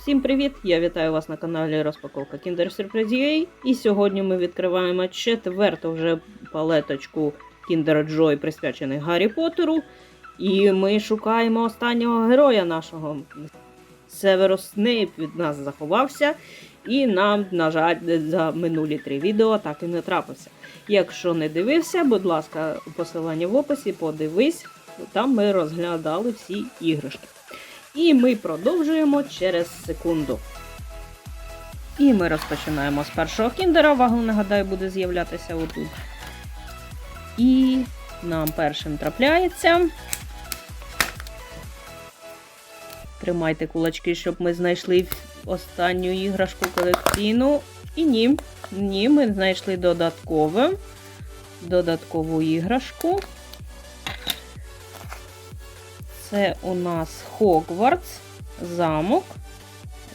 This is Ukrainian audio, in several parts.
Всім привіт! Я вітаю вас на каналі Розпаковка Kinder Surprise UA. І сьогодні ми відкриваємо четверту вже палеточку Kinder Joy, присвячених Гаррі Поттеру. І ми шукаємо останнього героя нашого. Северус Снейп від нас заховався, і нам, на жаль, за минулі три відео так і не трапився. Якщо не дивився, будь ласка, посилання в описі, подивись, там ми розглядали всі іграшки. І ми продовжуємо через секунду. І ми розпочинаємо з першого кіндера. Вагл, нагадаю, буде з'являтися отут. І нам першим трапляється. Тримайте кулачки, щоб ми знайшли останню іграшку колекційну. І ні, ні, ми знайшли додаткове, додаткову іграшку. Це у нас Хогвартс, замок.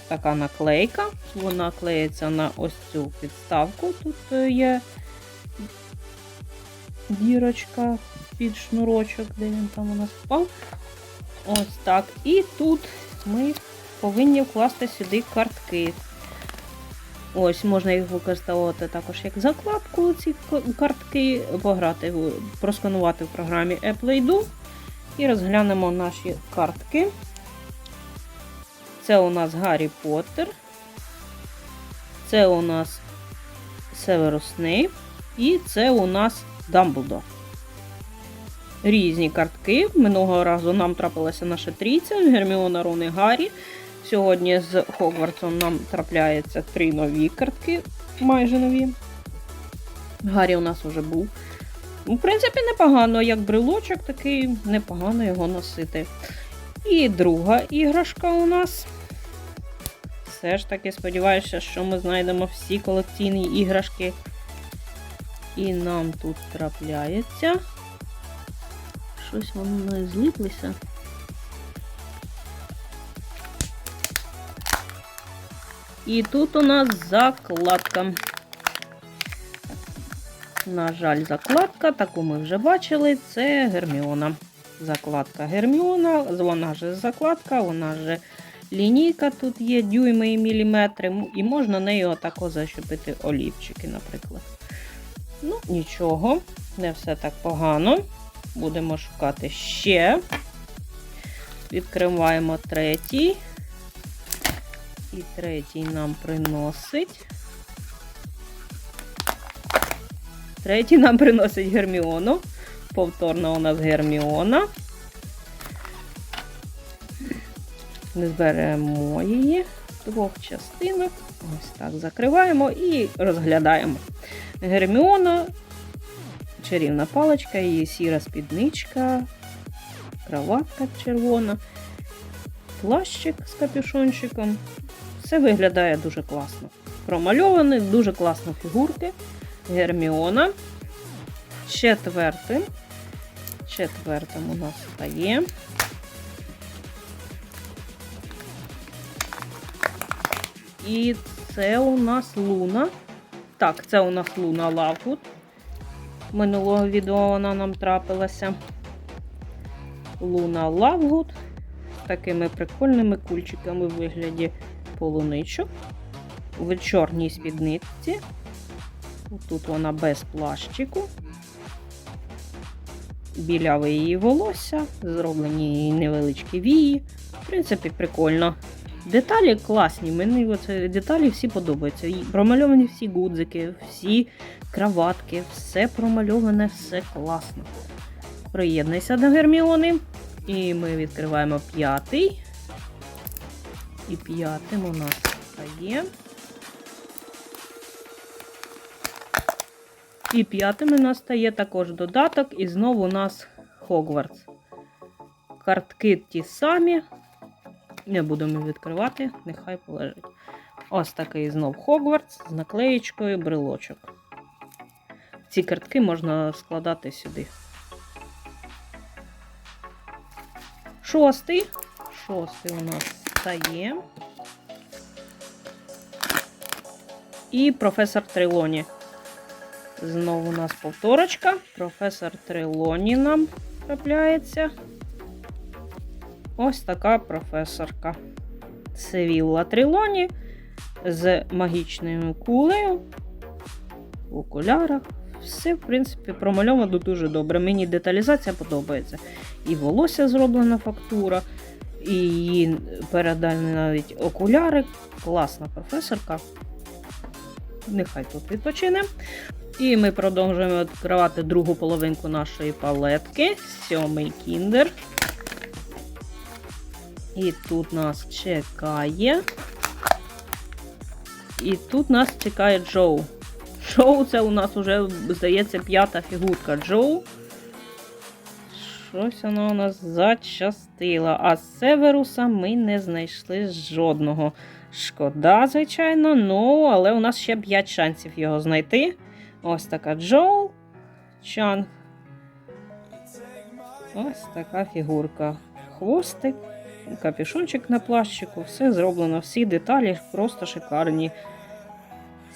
Така наклейка. Вона клеїться на ось цю підставку. Тут е, є дірочка під шнурочок, де він там у нас впав. Ось так. І тут ми повинні вкласти сюди картки. Ось, можна їх використовувати також як закладку, ці картки, пограти, просканувати в програмі Apple і розглянемо наші картки. Це у нас Гаррі Поттер. Це у нас Северус Снейп. І це у нас Дамблдор. Різні картки. Минулого разу нам трапилася наша трійця, Герміона, Рон і Гаррі. Сьогодні з Хогвартсом нам трапляються три нові картки, майже нові. Гаррі у нас вже був. В принципі, непогано, як брелочок, такий непогано його носити. І друга іграшка у нас. Все ж таки, сподіваюся, що ми знайдемо всі колекційні іграшки. І нам тут трапляється. Щось воно не зліплося. І тут у нас закладка. На жаль, закладка, таку ми вже бачили, це Герміона. Закладка Герміона, вона ж закладка, вона ж лінійка тут є, дюйми і міліметри, і можна нею отако защепити олівчики, наприклад. Ну, нічого, не все так погано. Будемо шукати ще. Відкриваємо третій. І третій нам приносить. Третій нам приносить Герміону. Повторно у нас Герміона. Ми зберемо її двох частинах. Ось так закриваємо і розглядаємо. Герміона, чарівна паличка, її сіра спідничка, кроватка червона, плащик з капюшончиком. Все виглядає дуже класно. Промальовані, дуже класно фігурки. Герміона. Четвертим. Четвертим у нас стає. І це у нас Луна. Так, це у нас Луна Лавгуд. Минулого відео вона нам трапилася. Луна Лавгуд. Такими прикольними кульчиками в вигляді полуничок. В чорній спідниці. Тут вона без плащику. Біляве її волосся, зроблені її невеличкі вії. В принципі, прикольно. Деталі класні, мені оце деталі всі подобаються. Промальовані всі гудзики, всі краватки, все промальоване, все класно. Приєднуйся до Герміони. І ми відкриваємо п'ятий. І п'ятим у нас стає. І п'ятим у нас стає також додаток, і знову у нас Хогвартс. Картки ті самі. Не будемо відкривати, нехай полежить. Ось такий знов Хогвартс з наклеєчкою брелочок. Ці картки можна складати сюди. Шостий. Шостий у нас стає. І професор Трилоні. Знову у нас повторочка. Професор Трилоні нам трапляється. Ось така професорка. Севілла Трилоні з магічною кулею в окулярах. Все, в принципі, промальовано дуже добре. Мені деталізація подобається. І волосся зроблена фактура, і її передані навіть окуляри. Класна професорка. Нехай тут відпочине. І ми продовжуємо відкривати другу половинку нашої палетки. Сьомий кіндер. І тут нас чекає. І тут нас чекає Джоу. Джоу це у нас вже, здається, п'ята фігурка Джоу. Щось вона у нас зачастила. А Северуса ми не знайшли жодного. Шкода, звичайно, ну, але у нас ще 5 шансів його знайти. Ось така Джоу. Чан. Ось така фігурка. Хвостик, капюшончик на плащику, все зроблено, всі деталі просто шикарні.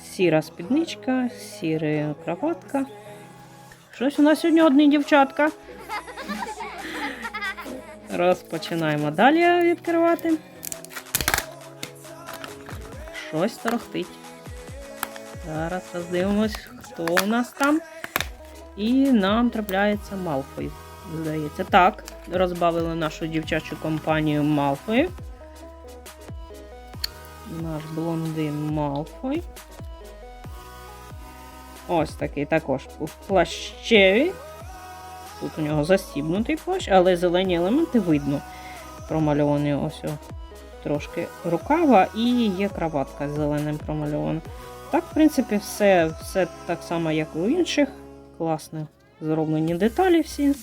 Сіра спідничка, сіра краватка. Щось у нас сьогодні одні дівчатка. Розпочинаємо далі відкривати. Щось торохтить. Зараз роздивимось, хто у нас там. І нам трапляється Малфой. Здається, так. Розбавили нашу дівчачу компанію Малфою. Наш блондин Малфой. Ось такий також плащевий. Тут у нього застібнутий плащ, але зелені елементи видно. Промальовані ось трошки рукава і є краватка з зеленим промальована. Так, в принципі, все, все так само, як у інших. Класно зроблені деталі всі.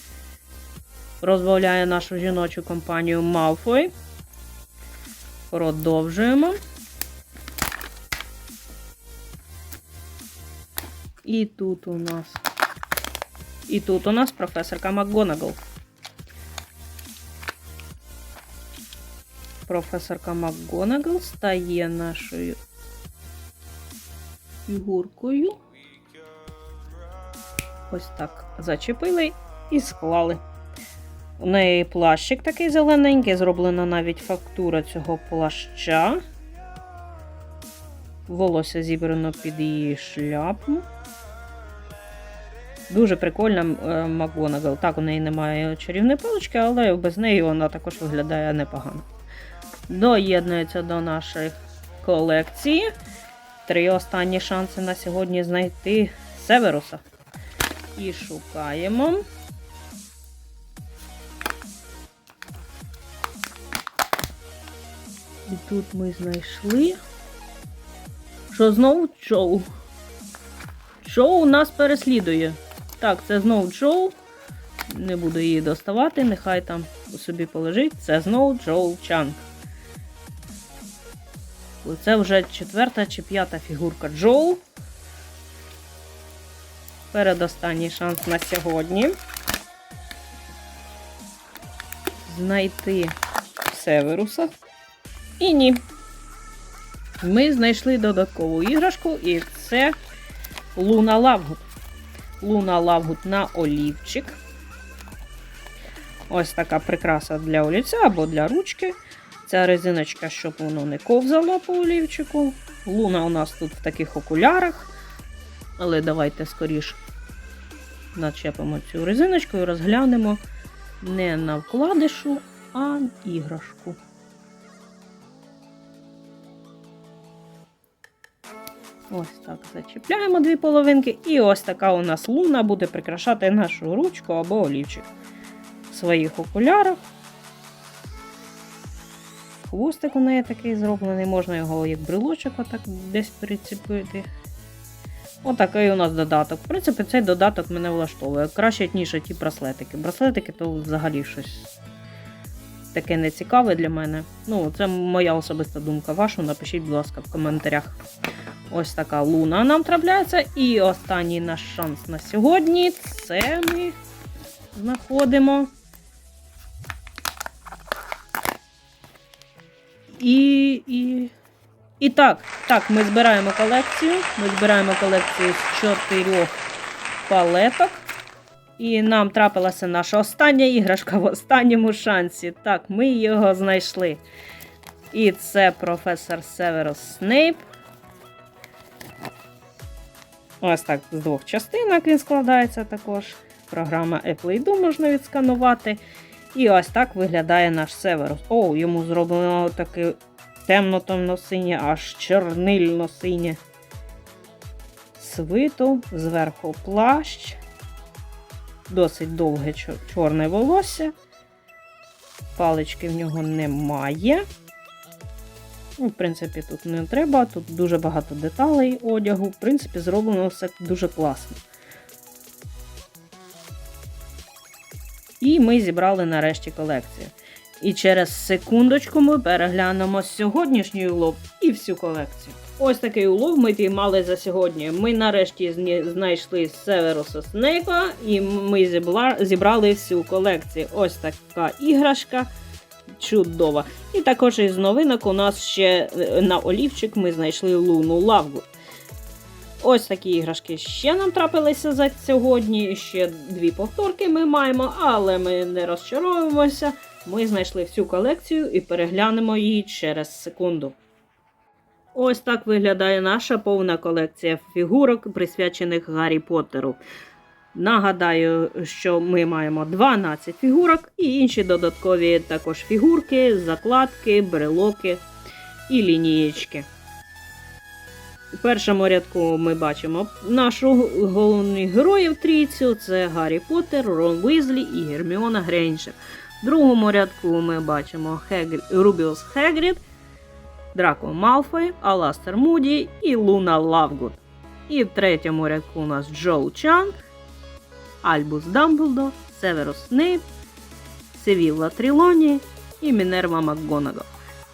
Розбавляє нашу жіночу компанію Malfoy. Продовжуємо. І тут у нас. І тут у нас професорка МакГонагал. Професорка МакГонагал стає нашою фігуркою. Ось так зачепили і склали. У неї плащик такий зелененький, зроблена навіть фактура цього плаща. Волосся зібрано під її шляпу. Дуже прикольна е, Макгонагал. Так, у неї немає чарівної палички, але без неї вона також виглядає непогано. Доєднується до нашої колекції. Три останні шанси на сьогодні знайти Северуса. І шукаємо. І тут ми знайшли. Що знову Джоу? Джоу нас переслідує. Так, це знову Джоу. Не буду її доставати, нехай там собі полежить. Це знову Джоу Чанг. Це вже четверта чи п'ята фігурка Джоу. Передостанній шанс на сьогодні. Знайти Северуса. І ні. Ми знайшли додаткову іграшку, і це Луна Лавгут. Луна Лавгут на олівчик. Ось така прикраса для олівця або для ручки. Ця резиночка, щоб воно не ковзало по олівчику. Луна у нас тут в таких окулярах. Але давайте скоріш начепимо цю резиночку і розглянемо не на вкладишу, а іграшку. Ось так зачіпляємо дві половинки, і ось така у нас луна буде прикрашати нашу ручку або олівчик в своїх окулярах. Хвостик у неї такий зроблений, можна його як брелочок отак десь прицепити. Отакий у нас додаток. В принципі, цей додаток мене влаштовує. Краще, ніж ті браслетики. Браслетики то взагалі щось таке нецікаве для мене. Ну, це моя особиста думка. Вашу напишіть, будь ласка, в коментарях. Ось така луна нам трапляється. І останній наш шанс на сьогодні це ми знаходимо. І. і... І так, так, ми збираємо колекцію. Ми збираємо колекцію з чотирьох палеток. І нам трапилася наша остання іграшка в останньому шансі. Так, ми його знайшли. І це професор Северус Снейп. Ось так з двох частинок він складається також. Програма Apple ID можна відсканувати. І ось так виглядає наш Северус. О, йому зроблено таке темно-темно-синє, аж чорнильно-синє. Свиту, зверху плащ. Досить довге чорне волосся. Палички в нього немає. Ну, в принципі, тут не треба, тут дуже багато деталей одягу. В принципі, зроблено все дуже класно. І ми зібрали нарешті колекцію. І через секундочку ми переглянемо сьогоднішній улов і всю колекцію. Ось такий улов ми піймали за сьогодні. Ми нарешті знайшли Северуса Снейпа, і ми зібрали всю колекцію. Ось така іграшка. Чудова. І також із новинок у нас ще е, на олівчик ми знайшли Луну Лавгу. Ось такі іграшки ще нам трапилися за сьогодні. Ще дві повторки ми маємо, але ми не розчаровуємося. Ми знайшли всю колекцію і переглянемо її через секунду. Ось так виглядає наша повна колекція фігурок, присвячених Гаррі Поттеру. Нагадаю, що ми маємо 12 фігурок і інші додаткові також фігурки, закладки, брелоки і лінієчки. У першому рядку ми бачимо нашу головних героїв трійцю: це Гаррі Поттер, Рон Уізлі і Герміона Грейнджер. В другому рядку ми бачимо Хегрі... Рубіус Хегрід, Драко Малфой, Аластер Муді і Луна Лавгуд. І в третьому рядку у нас Джоу Чанг, Альбус Дамблдор, Северус Снейп, Севілла Трілоні і Мінерва МакГонагал.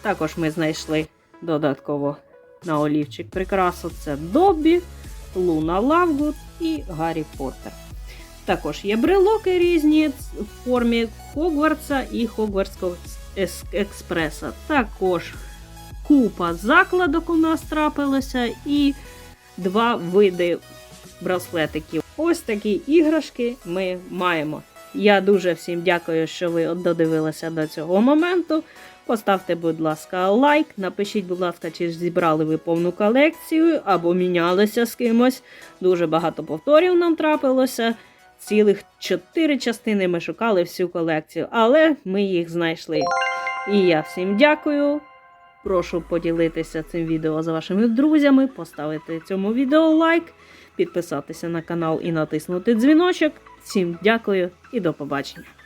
Також ми знайшли додатково на олівчик прикрасу. Це Доббі, Луна Лавгуд і Гаррі Поттер. Також є брелоки різні в формі Хогвартса і Хогвартського експреса. Також купа закладок у нас трапилося і два види браслетиків. Ось такі іграшки ми маємо. Я дуже всім дякую, що ви додивилися до цього моменту. Поставте, будь ласка, лайк. Напишіть, будь ласка, чи зібрали ви повну колекцію або мінялися з кимось. Дуже багато повторів нам трапилося. Цілих чотири частини ми шукали всю колекцію, але ми їх знайшли. І я всім дякую. Прошу поділитися цим відео з вашими друзями, поставити цьому відео лайк, підписатися на канал і натиснути дзвіночок. Всім дякую і до побачення.